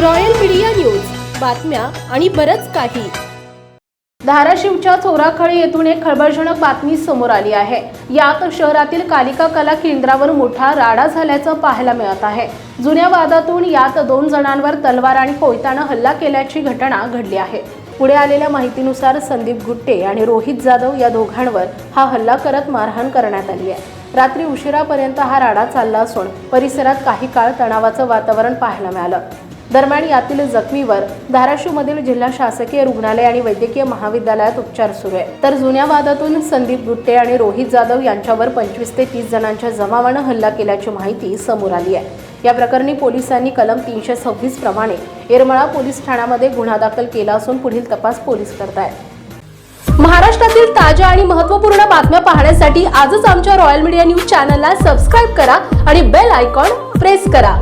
Royal Media news. बातम्या आणि बरच काही. धाराशिवच्या चोराखळी येथून एक खळबळजनक बातमी समोर आली आहे. यात शहरातील कालिका कला केंद्रावर मोठा राडा झाल्याचं पाहायला मिळत आहे. जुन्या वादातून यात दोन जणांवर तलवार आणि कोयतानं हल्ला केल्याची घटना घडली आहे. पुढे आलेल्या माहितीनुसार संदीप गुट्टे आणि रोहित जाधव या दोघांवर हा हल्ला करत मारहाण करण्यात आली आहे. रात्री उशिरापर्यंत हा राडा चालला असून परिसरात काही काळ तणावाचं वातावरण पाहायला मिळालं. दरम्यान यातील जखमीवर धाराशिवमधील जिल्हा शासकीय रुग्णालय आणि वैद्यकीय महाविद्यालयात उपचार सुरू आहे. तर जुन्या वादातून संदीप गुट्टे आणि रोहित जाधव यांच्यावर पंचवीस ते तीस जणांच्या जमावानं हल्ला केल्याची माहिती समोर आली आहे. या प्रकरणी पोलिसांनी कलम तीनशे सव्वीस प्रमाणे येरमळा पोलीस ठाण्यामध्ये गुन्हा दाखल केला असून पुढील तपास पोलीस करतायत. महाराष्ट्रातील ताज्या आणि महत्त्वपूर्ण बातम्या पाहण्यासाठी आजच आमच्या रॉयल मीडिया न्यूज चॅनलला सबस्क्राईब करा आणि बेल आयकॉन प्रेस करा.